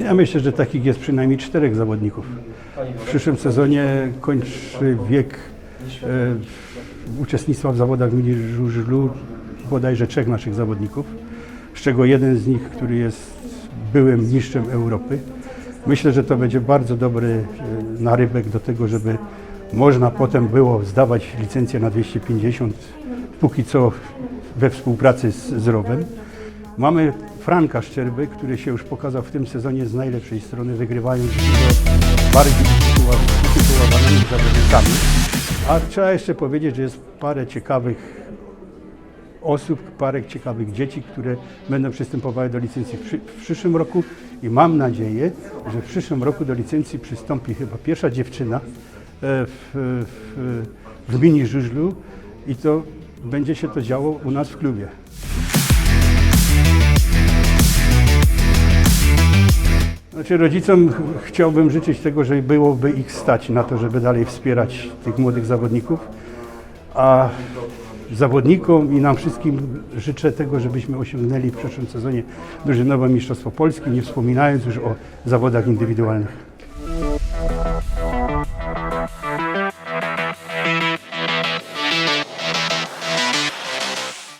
Ja myślę, że takich jest przynajmniej czterech zawodników. W przyszłym sezonie kończy wiek e, uczestnictwa w zawodach mini żużlu bodajże trzech naszych zawodników, z czego jeden z nich, który jest byłym mistrzem Europy. Myślę, że to będzie bardzo dobry e, narybek do tego, żeby można potem było zdawać licencję na 250, póki co we współpracy z, z ROWem. Mamy Franka Szczerby, który się już pokazał w tym sezonie z najlepszej strony, wygrywając bardziej utytułowa- utytułowanymi zawodnikami. A trzeba jeszcze powiedzieć, że jest parę ciekawych osób, parę ciekawych dzieci, które będą przystępowały do licencji w przyszłym roku i mam nadzieję, że w przyszłym roku do licencji przystąpi chyba pierwsza dziewczyna e, w, w, w mini żużlu i to będzie się to działo u nas w klubie. Znaczy rodzicom ch- chciałbym życzyć tego, żeby byłoby ich stać na to, żeby dalej wspierać tych młodych zawodników, a zawodnikom i nam wszystkim życzę tego, żebyśmy osiągnęli w przyszłym sezonie drużynowe Mistrzostwo Polski, nie wspominając już o zawodach indywidualnych.